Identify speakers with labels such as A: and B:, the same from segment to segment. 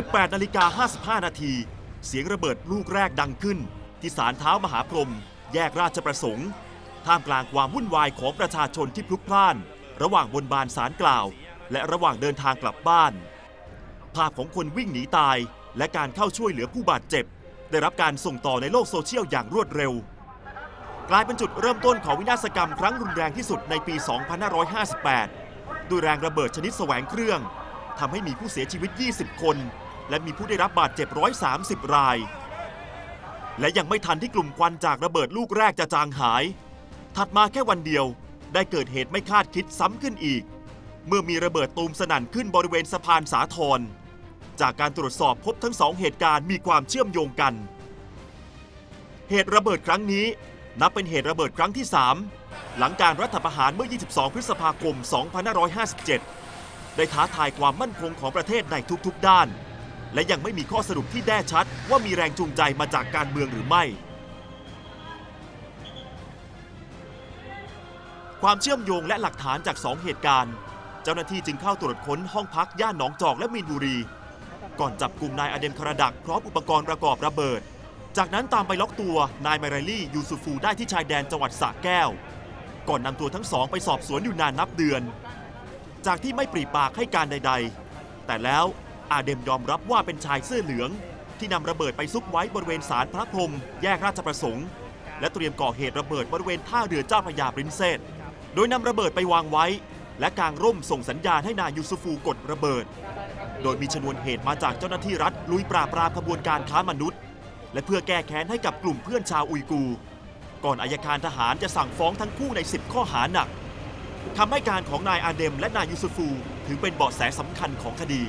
A: 18นาฬิกา55 นาที เสียงระเบิดลูกแรกดังขึ้น ที่ศาลเท้ามหาพรหมแยกราชประสงค์ ท่ามกลางความวุ่นวายของประชาชนที่พลุกพล่าน ระหว่างบนบานสารกล่าว และระหว่างเดินทางกลับบ้าน ภาพของคนวิ่งหนีตาย และการเข้าช่วยเหลือผู้บาดเจ็บ ได้รับการส่งต่อในโลกโซเชียลอย่างรวดเร็ว กลายเป็นจุดเริ่มต้นของวินาศกรรมครั้งรุนแรงที่สุดในปี 2558 ด้วยแรงระเบิดชนิดแสวงเครื่องทำให้มีผู้เสียชีวิต 20 คน และมีผู้ได้รับบาดเจ็บ 130 ราย และยังไม่ทันที่กลุ่มควันจากระเบิดลูกแรกจะจางหาย ถัดมาแค่วันเดียวได้เกิดเหตุไม่คาดคิดซ้ำขึ้นอีก เมื่อมีระเบิดตูมสนั่นขึ้นบริเวณสะพานสาทรจากการตรวจสอบพบทั้งสองเหตุการณ์มีความเชื่อมโยงกัน เหตุระเบิดครั้งนี้ นับเป็นเหตุระเบิดครั้งที่ 3 หลังการรัฐประหารเมื่อ 22 พฤษภาคม 2557 ได้ท้าทายความมั่นคงของประเทศในทุกๆด้าน และยังไม่มีข้อสรุปที่แน่ชัดว่ามีแรงจูงใจมาจากการเมืองหรือไม่ ความเชื่อมโยงและหลักฐานจาก 2 เหตุการณ์ เจ้าหน้าที่จึงเข้าตรวจค้นห้องพักย่านหนองจอกและมีนบุรี ก่อนจับกลุ่มนายอเดมคาราดักพร้อมอุปกรณ์ประกอบระเบิด จากนั้นตามไปล็อกตัวนายมารลี่ยูซูฟูได้ที่ชายแดนจังหวัดสระแก้ว ก่อนนำตัวทั้งสองไปสอบสวนอยู่นานนับเดือน จากที่ไม่ปรีปากให้การใด ๆ แต่แล้ว อาเดมยอมรับว่าเป็นชายเสื้อเหลือง ที่นำระเบิดไปซุกไว้บริเวณศาลพระพรหมแยกราชประสงค์ และเตรียมก่อเหตุระเบิดบริเวณท่าเรือเจ้าพระยาปรินเซสโดยนำระเบิดไปวางไว้ และกางร่มส่งสัญญาณให้นายยูซุฟูกดระเบิด โดยมีชนวนเหตุมาจากเจ้าหน้าที่รัฐลุยปราบปรามขบวนการค้ามนุษย์ และเพื่อแก้แค้นให้กับกลุ่มเพื่อนชาวอุยกู ก่อนอายการทหารจะสั่งฟ้องทั้งคู่ใน 10 ข้อหาหนักคำให้การของนายอาเดมและนายยูซุฟู ถือเป็นเบาะแสสำคัญของคดี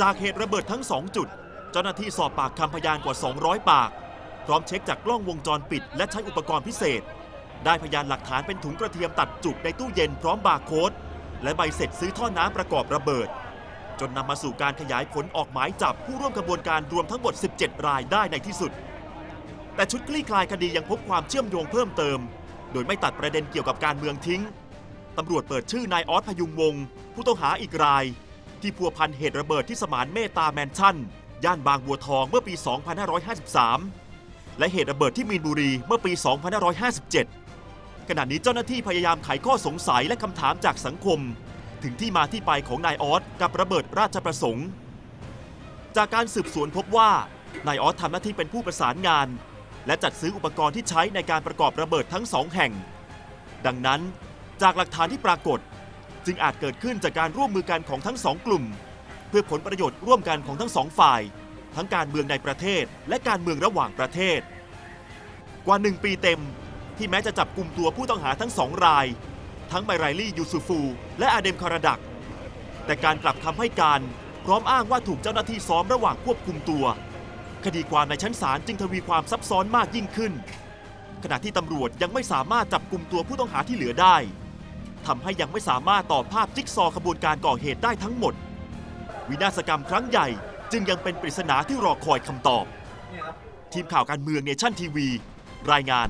A: จากเหตุระเบิดทั้ง 2 จุด เจ้าหน้าที่สอบปากคำพยานกว่า 200 ปาก พร้อมเช็คจากกล้องวงจรปิด และใช้อุปกรณ์พิเศษ ได้พยานหลักฐานเป็นถุงกระเทียมตัดจุกในตู้เย็นพร้อมบาร์โค้ดและใบเสร็จซื้อท่อน้ำประกอบระเบิด จนนำมาสู่การขยายผลออกหมายจับผู้ร่วมกระบวนการรวมทั้งหมด 17 รายได้ในที่สุด แต่ชุดคลี่คลายคดียังพบความเชื่อมโยงเพิ่มเติม โดยไม่ตัดประเด็นเกี่ยวกับการเมืองทิ้งตำรวจเปิดชื่อนายออสพยุงวงศ์ผู้ต้องหาอีกราย ที่พัวพันเหตุระเบิดที่สมานเมตตาแมนชั่น ย่านบางบัวทองเมื่อปี 2553 และเหตุระเบิดที่มีนบุรีเมื่อปี 2557 ขณะนี้เจ้าหน้าที่พยายามไขข้อสงสัยและคำถามจากสังคม ถึงที่มาที่ไปของนายออสกับระเบิดราชประสงค์ จากการสืบสวนพบว่านายออสทำหน้าที่เป็นผู้ประสานงาน และจัดซื้ออุปกรณ์ที่ใช้ในการประกอบระเบิดทั้งสองแห่ง ดังนั้นจากหลักฐานที่ปรากฏ จึงอาจเกิดขึ้นจากการร่วมมือกันของทั้งสองกลุ่ม เพื่อผลประโยชน์ร่วมกันของทั้งสองฝ่าย ทั้งการเมืองในประเทศ และการเมืองระหว่างประเทศ กว่าหนึ่งปีเต็ม ที่แม้จะจับกลุ่มตัวผู้ต้องหาทั้งสองราย ทั้งไบไรลี่ยูซูฟู และอาเดมคาราดัก แต่การกลับคำให้การพร้อมอ้างว่าถูกเจ้าหน้าที่ซ้อมระหว่างควบคุมตัว คดีความในชั้นศาลจึงทวีความซับซ้อนมากยิ่งขึ้น ขณะที่ตำรวจยังไม่สามารถจับกลุ่มตัวผู้ต้องหาที่เหลือได้ ทำให้ยังไม่สามารถต่อภาพจิ๊กซอว์ขบวนการก่อเหตุได้ทั้งหมด วินาศกรรมครั้งใหญ่จึงยังเป็นปริศนาที่รอคอยคำตอบ ทีมข่าวการเมืองเนชั่นทีวี รายงาน